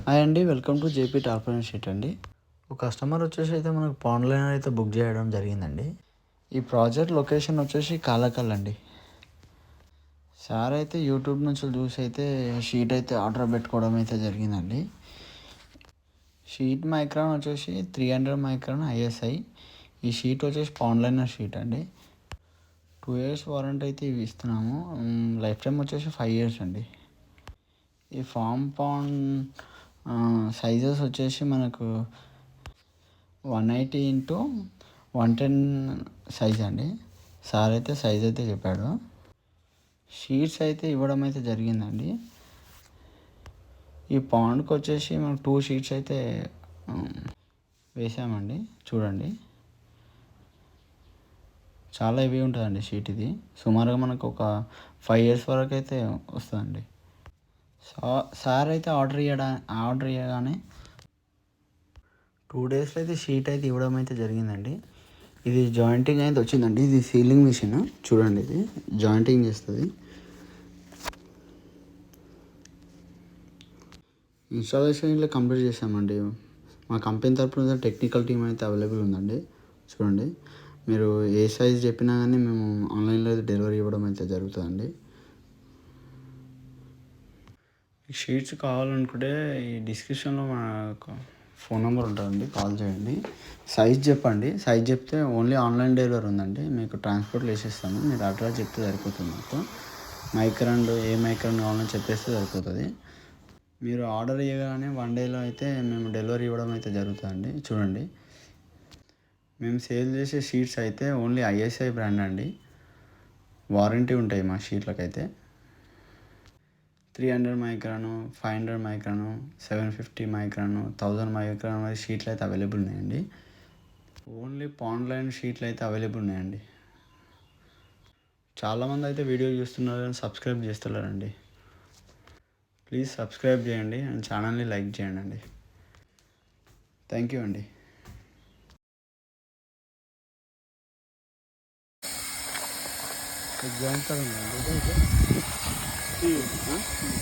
Hi అండి welcome to JP tarpaulin sheet అండి. ఒక కస్టమర్ వచ్చేసి అయితే మనకు ఆన్లైన్ అయితే బుక్ చేయడం జరిగిందండి. ఈ ప్రాజెక్ట్ లొకేషన్ వచ్చేసి కాలకల్ అండి. సార్ అయితే యూట్యూబ్ నుంచి చూసి అయితే షీట్ అయితే ఆర్డర్ పెట్టుకోవడం అయితే జరిగిందండి. షీట్ మైక్రాన్ వచ్చేసి త్రీ హండ్రెడ్ మైక్రాన్ ఐఎస్ఐ ఈ షీట్ వచ్చేసి ఆన్లైనర్ షీట్ అండి. టూ ఇయర్స్ వారంటీ అయితే ఇవి ఇస్తున్నాము. లైఫ్ టైం వచ్చేసి ఫైవ్ ఇయర్స్ అండి. ఈ ఫామ్ పాన్ సైజెస్ వచ్చేసి మనకు one eighty into one ten size అండి. సార్ అయితే సైజ్ అయితే చెప్పాడు. షీట్స్ అయితే ఇవ్వడం అయితే జరిగిందండి. ఈ పాండ్కి వచ్చేసి మనం టూ షీట్స్ అయితే వేసామండి. చూడండి. చాలా హెవీ ఉంటుందండి షీట్ ఇది. సుమారుగా మనకు ఒక ఫైవ్ ఇయర్స్ వరకు అయితే వస్తుందండి. సార్ అయితే ఆర్డర్ ఇవ్వడా ఆర్డర్ ఇవ్వగానే టూ డేస్లో అయితే షీట్ అయితే ఇవ్వడం అయితే జరిగిందండి. ఇది జాయింటింగ్ అయితే వచ్చిందండి. ఇది సీలింగ్ మిషన్. చూడండి ఇది. జాయింటింగ్ చేస్తుంది. ఇన్స్టాలేషన్ ఇట్లా కంప్లీట్ చేసామండి మా కంపెనీ తరపున టెక్నికల్ టీం అయితే అవైలబుల్ ఉందండి. చూడండి. మీరు ఏ సైజ్ చెప్పినా కానీ మేము ఆన్లైన్లో అయితే డెలివరీ ఇవ్వడం అయితే జరుగుతుందండి. ఈ షీట్స్ కావాలనుకుంటే ఈ డిస్క్రిప్షన్లో మా ఫోన్ నెంబర్ ఉంటుందండి కాల్ చేయండి. సైజ్ చెప్పండి. సైజ్ చెప్తే ఓన్లీ ఆన్లైన్ డెలివరీ ఉందండి. మీకు ట్రాన్స్పోర్ట్ వేసేస్తాము మీరు అడ్రస్ చెప్తే సరిపోతుంది మాకు. మైక్రాన్ ఏ మైక్రాన్ కావాలని చెప్పేస్తే సరిపోతుంది. మీరు ఆర్డర్ ఇవ్వగానే వన్ డేలో అయితే మేము డెలివరీ ఇవ్వడం అయితే జరుగుతుందండి. చూడండి. మేము సేల్ చేసే షీట్స్ అయితే ఓన్లీ ఐఎస్ఐ బ్రాండ్ అండి. వారంటీ ఉంటాయి మా షీట్లకైతే. Three hundred micron five hundred micron seven fifty micron thousand micron వరకు షీట్లు అయితే అవైలబుల్ ఉన్నాయండి. ఓన్లీ ఆన్లైన్ షీట్లు అయితే అవైలబుల్ ఉన్నాయండి. చాలామంది అయితే వీడియో చూస్తున్నారు కానీ సబ్స్క్రైబ్ చేస్తున్నారండి ప్లీజ్ సబ్స్క్రైబ్ చేయండి అండ్ ఛానల్ని లైక్ చేయండి అండి. థ్యాంక్ యూ అండి. జాయిన్ 嗯。